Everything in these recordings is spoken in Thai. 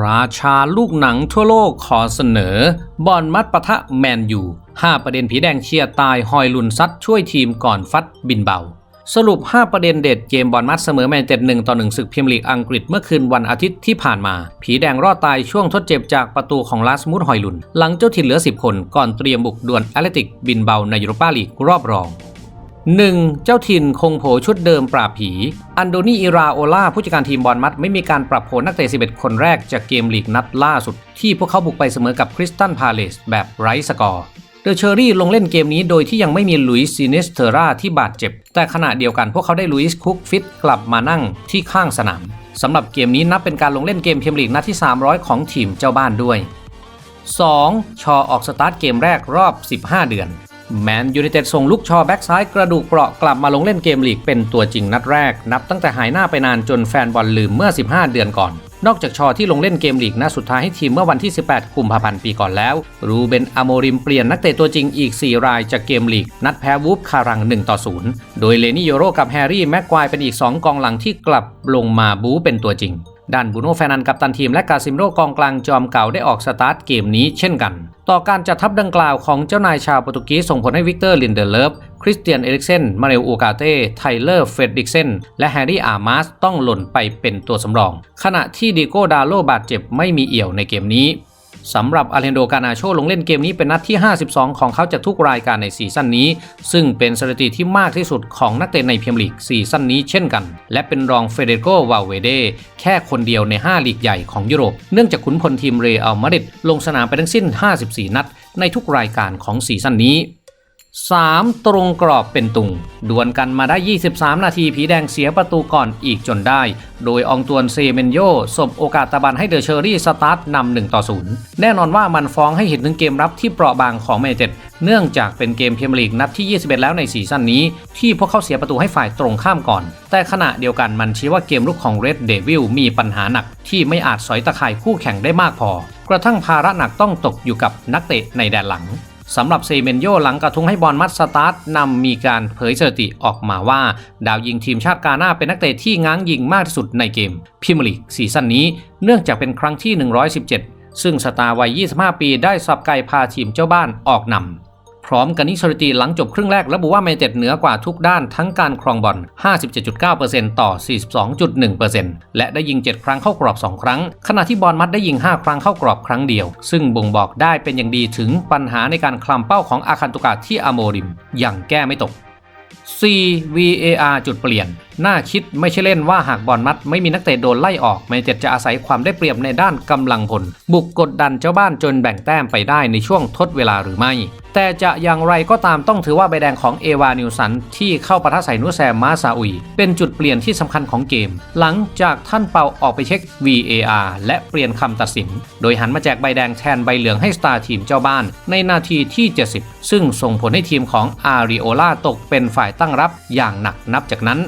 ราชาลูกหนังทั่วโลกขอเสนอบอลมัดปะทะแมนยู5ประเด็นผีแดงเชียร์ตายหอยลุนซัดช่วยทีมก่อนฟัดบินเบา สรุป 5 ประเด็นเด็ดเกมบอลมัดเสมอแมนเต็ดหนึ่งต่อหนึ่งศึกพรีเมียร์ลีกอังกฤษเมื่อคืนวันอาทิตย์ที่ผ่านมา ผีแดงรอดตายช่วงทดเจ็บจากประตูของลาสมุดหอยลุน หลังเจ้าถิ่นเหลือ 10 คนก่อนเตรียมบุกดวลแอตเลติกบินเบาในยูโรปาลีกรอบรอง 1. เจ้าถิ่นคงโผชุดเดิมปราบผี อันโดนีอิราโอลาผู้จัดการทีมบอลมัดไม่มีการปรับโผนักเตะ 11 คนแรกจากเกมลีกนัดล่าสุด ที่พวกเขาบุกไปเสมอกับคริสตันพาเลสแบบไร้สกอร์เดอเชอรี่ลงเล่นเกมนี้โดยที่ยังไม่มีลุยส์ซินเนสเทราที่บาดเจ็บ แต่ขณะเดียวกันพวกเขาได้ลุยส์คุกฟิตกลับมานั่งที่ข้างสนาม สำหรับเกมนี้นับเป็นการลงเล่นเกมพรีเมียร์ลีกนัดที่ 300 ของทีมเจ้าบ้านด้วย 2. ชอออกสตาร์ทเกมแรกรอบ 15 เดือน แมนยูไนเต็ดส่งลูกชอแบ็กซ้ายกระดูกเปราะกลับมาลงเล่นเกมลีกเป็นตัวจริงนัดแรก นับตั้งแต่หายหน้าไปนานจนแฟนบอลลืมเมื่อ 15 เดือนก่อน นอกจากชอที่ลงเล่นเกมลีกนัดสุดท้ายให้ทีมเมื่อวันที่ 18 กุมภาพันธ์ปีก่อนแล้ว รูเบนอโมริมเปลี่ยนนักเตะตัวจริงอีก 4 รายจากเกมลีก นัดแพ้วูฟคารัง 1 ต่อ 0 โดยเลนี่โยโรกับแฮร์รี่แม็กควายเป็นอีก 2 กองหลังที่กลับลงมาบู๊เป็นตัวจริง ด้านบูโน่แฟนันกับตันทีมและกาซิมโรกองกลางจอมเก่าได้ออกสตาร์ทเกมนี้เช่นกัน ต่อการจัดทัพดังกล่าวของเจ้านายชาวโปรตุเกสส่งผลให้วิกเตอร์ลินเดเลฟคริสเตียนเอริกเซน มาเรลอูกาเต้ ไทเลอร์ เฟรดริกเซน และแฮร์รี่ อาร์มาส ต้องหล่นไปเป็นตัวสำรอง ขณะที่ดิโก้ ดาโลบาดเจ็บไม่มีเอี่ยวในเกมนี้ สำหรับอาเลนโดกานาโชลงเล่นเกมนี้เป็นนัดที่ 52 ของเขาจากทุกรายการในซีซั่นนี้ ซึ่งเป็นสถิติที่มากที่สุดของนักเตะในพรีเมียร์ลีกซีซั่นนี้เช่นกัน และเป็นรองเฟเดโกวาเวเดแค่คนเดียวใน 5 ลีกใหญ่ของยุโรป เนื่องจากขุนพลทีมเรอัลมาดริดลงสนามไปทั้งสิ้น 54 นัด ในทุกรายการของซีซั่นนี้ 3. ตรงกรอบเป็นตุงดวลกันมาได้ 23 นาทีผีแดงเสียประตูก่อนอีกจนได้ โดยองตวนเซเมนโยสบโอกาสตะบันให้เดอเชอรี่สตาร์ทนำ1ต่อ0แน่นอนว่ามันฟ้องให้เห็นถึงเกมรับที่เปราะบางของแมนเต็ดเนื่องจากเป็นเกมพรีเมียร์ลีกนัดที่ 21 แล้วในซีซั่นนี้ ที่พวกเขาเสียประตูให้ฝ่ายตรงข้ามก่อน แต่ขณะเดียวกันมันชี้ว่าเกมรุกของเรดเดวิลมีปัญหาหนักที่ไม่อาจสอยตะข่ายคู่แข่งได้มากพอ กระทั่งภาระหนักต้องตกอยู่กับนักเตะในแดนหลัง สำหรับเซเมนโยหลังกระทุงให้บอลมัดสตาร์ทนำมีการเผยสถิติออกมาว่า ดาวยิงทีมชาติกาหน้าเป็นนักเตะที่ง้างยิงมากที่สุดในเกมพิมลีกซีซั่นนี้ เนื่องจากเป็นครั้งที่ 117 ซึ่งสตาร์วัย 25 ปีได้สับไก่พาทีมเจ้าบ้านออกนำ ร้อมกันนี้สถิติหลังจบครึ่งแรกระบุว่าแมนเต็ดเหนือกว่าทุกด้านทั้งการครองบอล 57.9%ต่อ 42.1%และได้ยิง 7 ครั้งเข้ากรอบ 2 ครั้ง ขณะที่บอลมัดได้ยิง 5 ครั้งเข้ากรอบครั้งเดียว ซึ่งบ่งบอกได้เป็นอย่างดีถึงปัญหาในการคลำเป้าของอาคันตุกาที่อโมริมอย่างแก้ไม่ตก C VAR จุดเปลี่ยนน่าคิดไม่ใช่เล่นว่าหากบอลมัดไม่มีนักเตะโดนไล่ออกแมนเต็ดจะอาศัยความได้เปรียบในด้านกำลังพลบุกกดดันเจ้าบ้านจนแบ่งแต้มไปได้ในช่วงทดเวลาหรือไม่ แต่จะอย่างไรก็ตามต้องถือว่าใบแดงของเอวานิวสันที่เข้าปะทะใส่นุแซมมาซาอุย เป็นจุดเปลี่ยนที่สำคัญของเกม หลังจากท่านเปาออกไปเช็ค VAR และเปลี่ยนคำตัดสิน โดยหันมาแจกใบแดงแทนใบเหลืองให้สตาร์ทีมเจ้าบ้าน ในนาทีที่ 70 ซึ่งส่งผลให้ทีมของอาริโอลาตกเป็นฝ่ายตั้งรับอย่างหนักนับจากนั้น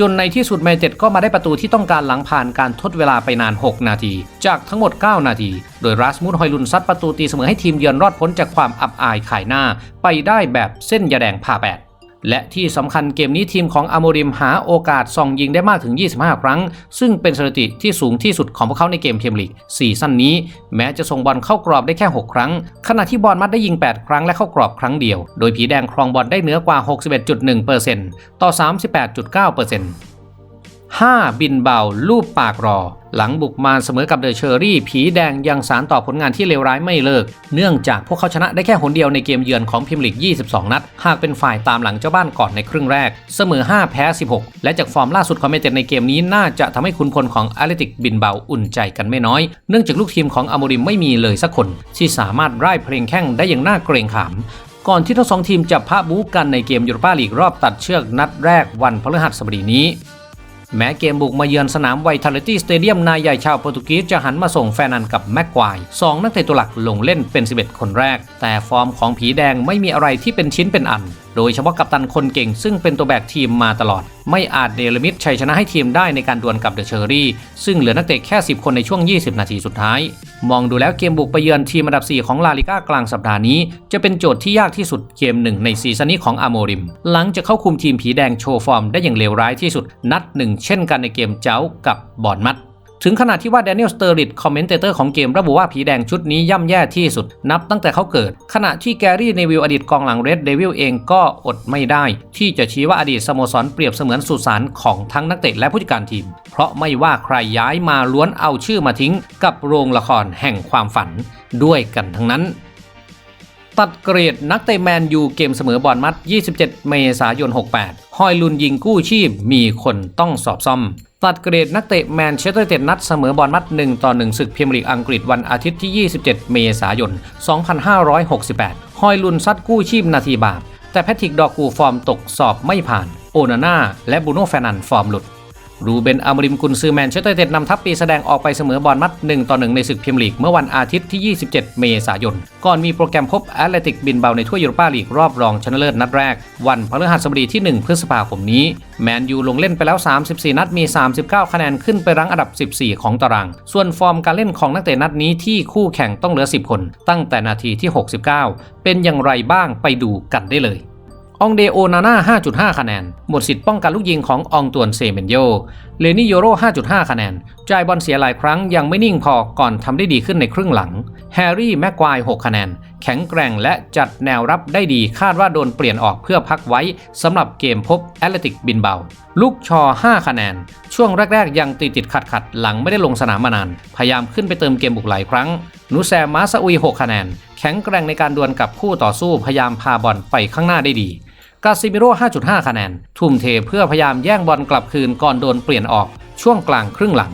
จนในที่สุดแมนเต็ดก็มาได้ประตูที่ต้องการหลังผ่านการทดเวลาไปนาน 6 นาที จากทั้งหมด 9 นาที โดยรัสมุสฮอยลุนซัดประตูตีเสมอให้ทีมเยือนรอดพ้นจากความอับอายขายหน้า ไปได้แบบเส้นยาแดงผ่าแปด และที่สำคัญเกมนี้ทีมของอโมริมหาโอกาสส่องยิงได้มากถึง 25 ครั้ง ซึ่งเป็นสถิติที่สูงที่สุดของพวกเขาในเกมเมียมลีกซีซั่นนี้ แม้จะส่งบอลเข้ากรอบได้แค่ 6 ครั้ง ขณะที่บอลมัดได้ยิง 8 ครั้งและเข้ากรอบครั้งเดียว โดยผีแดงครองบอลได้เหนือกว่า 61.1%ต่อ 38.9% 5 บินเบา ลูบปากรอ หลังบุกมาเสมอกับเดอะเชอรี่ ผีแดงยังสารต่อผลงานที่เลวร้ายไม่เลิก เนื่องจากพวกเขาชนะได้แค่หนเดียวในเกมเยือนของพิมลิก 22 นัด หากเป็นฝ่ายตามหลังเจ้าบ้านก่อนในครึ่งแรก เสมอ 5 แพ้ 16 และจากฟอร์มล่าสุดของเมเต็ดในเกมนี้น่าจะทำให้คุณพลของอาเติกบินเบาอุ่นใจกันไม่น้อย เนื่องจากลูกทีมของอโมริมไม่มีเลยสักคน ที่สามารถร่ายเพลงแข้งได้อย่างน่าเกรงขามก่อนที่ทั้งสองทีมจะพะบูกันในเกมยูโรปาลีกรอบตัดเชือกนัดแรกวันพฤหัสบดีนี้ แม้เกมบุกมาเยือนสนามไวทาลิตี้สเตเดียมนายใหญ่ชาวโปรตุเกสจะหันมาส่งแฟนันกับแม็กควายสองนักเตะตัวหลักลงเล่นเป็น 11 คนแรก แต่ฟอร์มของผีแดงไม่มีอะไรที่เป็นชิ้นเป็นอันโดยเฉพาะกัปตันคนเก่งซึ่งเป็นตัวแบกทีมมาตลอด ไม่อาจเดลมิดชัยชนะให้ทีมได้ในการดวลกับเดอะเชอรี่ ซึ่งเหลือนักเตะแค่ 10 คนในช่วง 20 นาทีสุดท้าย มองดูแล้วเกมบุกไปเยือนทีมอันดับ 4 ของลาลิก้ากลางสัปดาห์นี้ จะเป็นโจทย์ที่ยากที่สุดเกมหนึ่งในซีซั่นนี้ของอาโมริม หลังจะเข้าคุมทีมผีแดงโชว์ฟอร์มได้อย่างเลวร้ายที่สุดนัดหนึ่งเช่นกันในเกมเจ้ากับบอร์นมัด ถึงขนาดที่ว่าแดเนียลสเตอริดคอมเมนเตเตอร์ของเกมระบุว่าผีแดงชุดนี้ย่ำแย่ที่สุดนับตั้งแต่เขาเกิด ขณะที่แกรี่เนวิลอดีตกองหลังเรดเดวิลเองก็อดไม่ได้ ที่จะชี้ว่าอดีตสโมสรเปรียบเสมือนสุสานของทั้งนักเตะและผู้จัดการทีม เพราะไม่ว่าใครย้ายมาล้วนเอาชื่อมาทิ้ง กับโรงละครแห่งความฝันด้วยกันทั้งนั้น ตัดเกรดนักเตะแมนยูเกมเสมอบอลมัด 27 เมษายน 68 ฮอยลุนยิงกู้ชีพมีคนต้องสอบซ่อม ตัดเกรดนักเตะแมนเชสเตอร์เต็ดนัดเสมอบอลมัด 1 ต่อ 1 ศึกพรีเมียร์ลีกอังกฤษวันอาทิตย์ที่ 27 เมษายน 2568 ฮอยลุนซัดกู้ชีพนาทีบาป แต่แพทริกดอกูฟอร์มตกสอบไม่ผ่าน โอนาน่าและบูโน่แฟนันฟอร์มหลุด รูเบนอามริมกุนซือแมนเชสเตอร์เต็ดนำทัพปีแสดงออกไปเสมอบอลมัด 1 ต่อ 1 ในศึกพรีเมียร์ลีก เมื่อวันอาทิตย์ที่ 27 เมษายน ก่อนมีโปรแกรมพบแอตเลติกบินเบาในถ้วยยูโรปาลีก รอบรองชนะเลิศนัดแรก วันพฤหัสบดีที่ 1 พฤษภาคมนี้ แมนยูลงเล่นไปแล้ว 34 นัดมี 39 คะแนนขึ้นไปรั้งอันดับ 14 ของตาราง ส่วนฟอร์มการเล่นของนักเตะนัดนี้ที่คู่แข่งต้องเหลือ 10 คน ตั้งแต่นาทีที่ 69 เป็นอย่างไรบ้างไปดูกันได้เลย องเดโอนาน่า5.5 คะแนน หมดสิทธิ์ป้องกันลูกยิงขององตวนเซเมนโย เลนี่โยโร 5.5 คะแนน จ่ายบอลเสียหลายครั้งยังไม่นิ่งพอก่อนทำได้ดีขึ้นในครึ่งหลัง แฮร์รี่แม็กควาย 6 คะแนน แข็งแกร่งและจัดแนวรับได้ดีคาดว่าโดนเปลี่ยนออกเพื่อพักไว้สำหรับเกมพบแอตเลติกบินเบา ลูกชอ 5 คะแนน ช่วงแรกๆ ยังติดติดขัดขัดหลังไม่ได้ลงสนามมานาน พยายามขึ้นไปเติมเกมบุกหลายครั้ง นูแซมมาซาอุย 6 คะแนน แข็งแกร่งในการดวลกับคู่ต่อสู้พยายามพาบอลไปข้างหน้าได้ดี กาซิมิโร่5.5 คะแนน ทุ่มเทเพื่อพยายามแย่งบอลกลับคืนก่อนโดนเปลี่ยนออกช่วงกลางครึ่งหลัง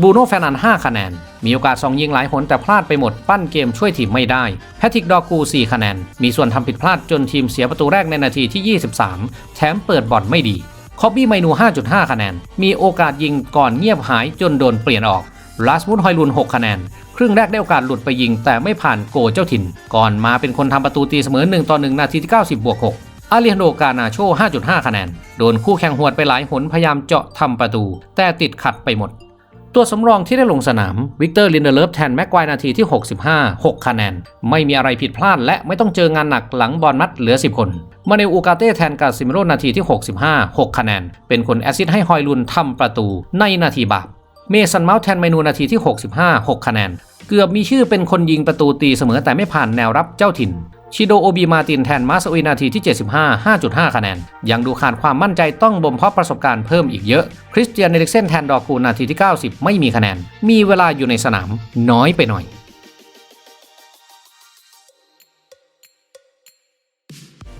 บูโน่แฟนัน 5 คะแนน มีโอกาสสองยิงหลายหนแต่พลาดไปหมด ปั้นเกมช่วยทีมไม่ได้ แพทริกดอกู 4 คะแนน มีส่วนทำผิดพลาดจนทีมเสียประตูแรกในนาทีที่ 23 แถมเปิดบอลไม่ดี คอบบี้ไมนู 5.5 คะแนน มีโอกาสยิงก่อนเงียบหายจนโดนเปลี่ยนออกลาสมุนฮอยลุน 6 คะแนน ครึ่งแรกได้โอกาสหลุดไปยิงแต่ไม่ผ่านโกเจ้าถิ่น ก่อนมาเป็นคนทำประตูตีเสมอ1ต่อ1นาทีที่ 90บวก6 อาริฮันโดกานาโช 5.5 คะแนน โดนคู่แข่งหวดไปหลายหนพยายามเจาะทำประตู แต่ติดขัดไปหมด ตัวสำรองที่ได้ลงสนาม วิกเตอร์ลินเดเลฟแทนแม็กควายนาทีที่ 65 6 คะแนน ไม่มีอะไรผิดพลาดและไม่ต้องเจองานหนักหลังบอลมัดเหลือ 10 คน มาเนลอูกาเต้แทนกาซิมโรนาทีที่ 65 6 คะแนน เป็นคนแอซิสให้ฮอยลุนทำประตูในนาทีบาปเมสันเมาส์แทนเมนูนาทีที่ 65 6 คะแนน เกือบมีชื่อเป็นคนยิงประตูตีเสมอแต่ไม่ผ่านแนวรับเจ้าถิ่น ชิโดโอบีมาตินแทนมาสอุยนาทีที่ 75 5.5 คะแนน ยังดูขาดความมั่นใจต้องบ่มเพาะประสบการณ์เพิ่มอีกเยอะ คริสเตียนเอลิกเซนแทนดอกูนาทีที่ 90 ไม่มีคะแนน มีเวลาอยู่ในสนามน้อยไปหน่อย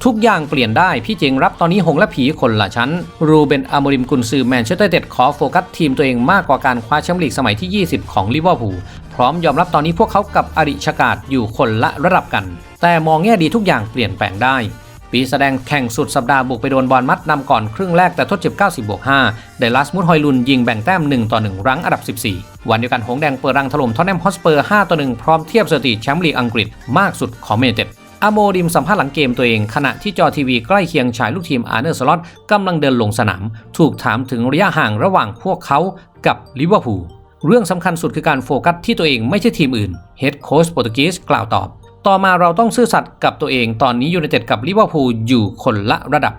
ทุกอย่างเปลี่ยนได้พี่เจงรับตอนนี้หงและผีคนละชั้น รูเบนอามริมกุนซือแมนเชสเตอร์เต็ดขอโฟกัสทีมตัวเองมากกว่าการคว้าแชมป์ลีกสมัยที่ 20 ของลิเวอร์พูล ร้อมยอมรับตอนนี้พวกเขากับอริชกาดอยู่คนละระดับกัน แต่มองแง่ดีทุกอย่างเปลี่ยนแปลงได้ ปีแสดงแข่งสุดสัปดาห์บุกไปโดนบอลมัดนำก่อนครึ่งแรกแต่ทดเจ็บ 90บวก5ได้ลัสมุดฮอยลุนยิงแบ่งแต้ม 1 ต่อ 1 รั้งอันดับ 14 วันเดียวกันหงแดงเปิดรังถล่มทอตแนมฮอสเปอร์5ต่อ1พร้อมเทียบสถิติแชมป์ลีกอังกฤษมากสุดของเมเต็ดอาโมริมสัมภาษณ์หลังเกมตัวเองขณะที่จอทีวีใกล้เคียงชายลูกทีมอาร์เนอร์สล็อตกำลังเดินลงสนาม ถูกถามถึงระยะห่างระหว่างพวกเขากับลิเวอร์พูล เรื่องสำคัญสุดคือการโฟกัสที่ตัวเองไม่ใช่ทีมอื่นเฮดโค้ชโปรตุเกสกล่าวตอบ ต่อมาเราต้องซื่อสัตย์กับตัวเองตอนนี้ยูไนเต็ดกับลิเวอร์พูลอยู่คนละระดับ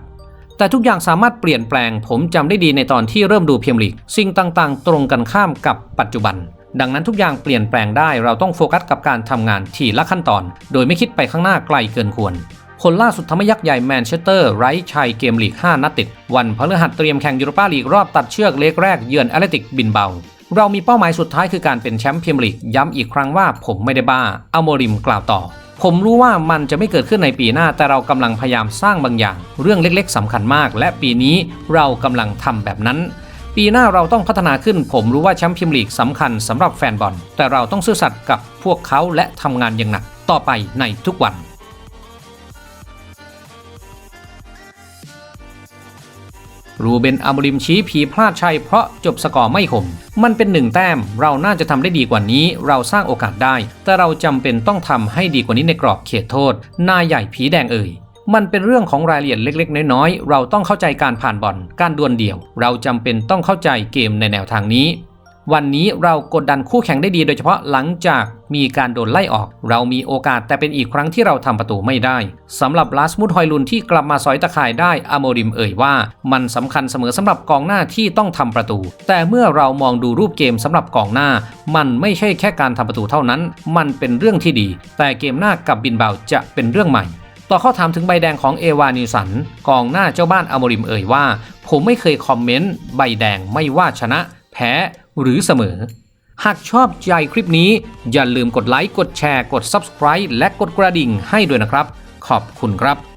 แต่ทุกอย่างสามารถเปลี่ยนแปลง ผมจำได้ดีในตอนที่เริ่มดูเพียมลีก สิ่งต่างๆ ตรงกันข้ามกับปัจจุบัน ดังนั้นทุกอย่างเปลี่ยนแปลงได้เราต้องโฟกัสกับการทำงานทีละขั้นตอน โดยไม่คิดไปข้างหน้าไกลเกินควรผลล่าสุดทำให้ยักษ์ใหญ่แมนเชสเตอร์ไร้ชัยเกมลีก 5 นัดติด วันพฤหัสเตรียมแข่งยูโรปาลีกรอบตัดเชือกเล็กแรกเยือนแอตเลติกบินเบา เรามีเป้าหมายสุดท้ายคือการเป็นแชมป์พรีเมียร์ลีกย้ำอีกครั้งว่าผมไม่ได้บ้าอโมริมกล่าวต่อ ผมรู้ว่ามันจะไม่เกิดขึ้นในปีหน้าแต่เรากำลังพยายามสร้างบางอย่าง เรื่องเล็กๆสำคัญมาก และปีนี้เรากำลังทำแบบนั้น ปีหน้าเราต้องพัฒนาขึ้น ผมรู้ว่าแชมป์พรีเมียร์ลีกสำคัญสำหรับแฟนบอลแต่เราต้องซื่อสัตย์กับพวกเขาและทำงานอย่างหนักต่อไปในทุกวัน รูเบนอาโมริมชี้ผีพลาดชัยเพราะจบสกอร์ไม่คม มันเป็นหนึ่งแต้ม เราน่าจะทำได้ดีกว่านี้ เราสร้างโอกาสได้ แต่เราจำเป็นต้องทำให้ดีกว่านี้ในกรอบเขตโทษ นายใหญ่ผีแดงเอ่ยมันเป็นเรื่องของรายละเอียดเล็กๆ น้อยๆ เราต้องเข้าใจการผ่านบอล การดวลเดี่ยว เราจำเป็นต้องเข้าใจเกมในแนวทางนี้ วันนี้เรากดดันคู่แข่งได้ดีโดยเฉพาะหลังจากมีการโดนไล่ออก เรามีโอกาสแต่เป็นอีกครั้งที่เราทำประตูไม่ได้สำหรับลาสมุดฮอยลุนที่กลับมาสอยตะข่ายได้อโมริมเอ่ยว่า มันสำคัญเสมอสำหรับกองหน้าที่ต้องทำประตู แต่เมื่อเรามองดูรูปเกมสำหรับกองหน้า มันไม่ใช่แค่การทำประตูเท่านั้น มันเป็นเรื่องที่ดี แต่เกมหน้ากับบินเบาจะเป็นเรื่องใหม่ต่อข้อถามถึงใบแดงของเอวานิวสันกองหน้าเจ้าบ้านอโมริมเอ่ยว่า ผมไม่เคยคอมเมนต์ใบแดงไม่ว่าชนะ แพ้ หรือเสมอ หากชอบใจคลิปนี้ อย่าลืมกดไลค์ กดแชร์ กด Subscribe และกดกระดิ่งให้ด้วยนะครับ ขอบคุณครับ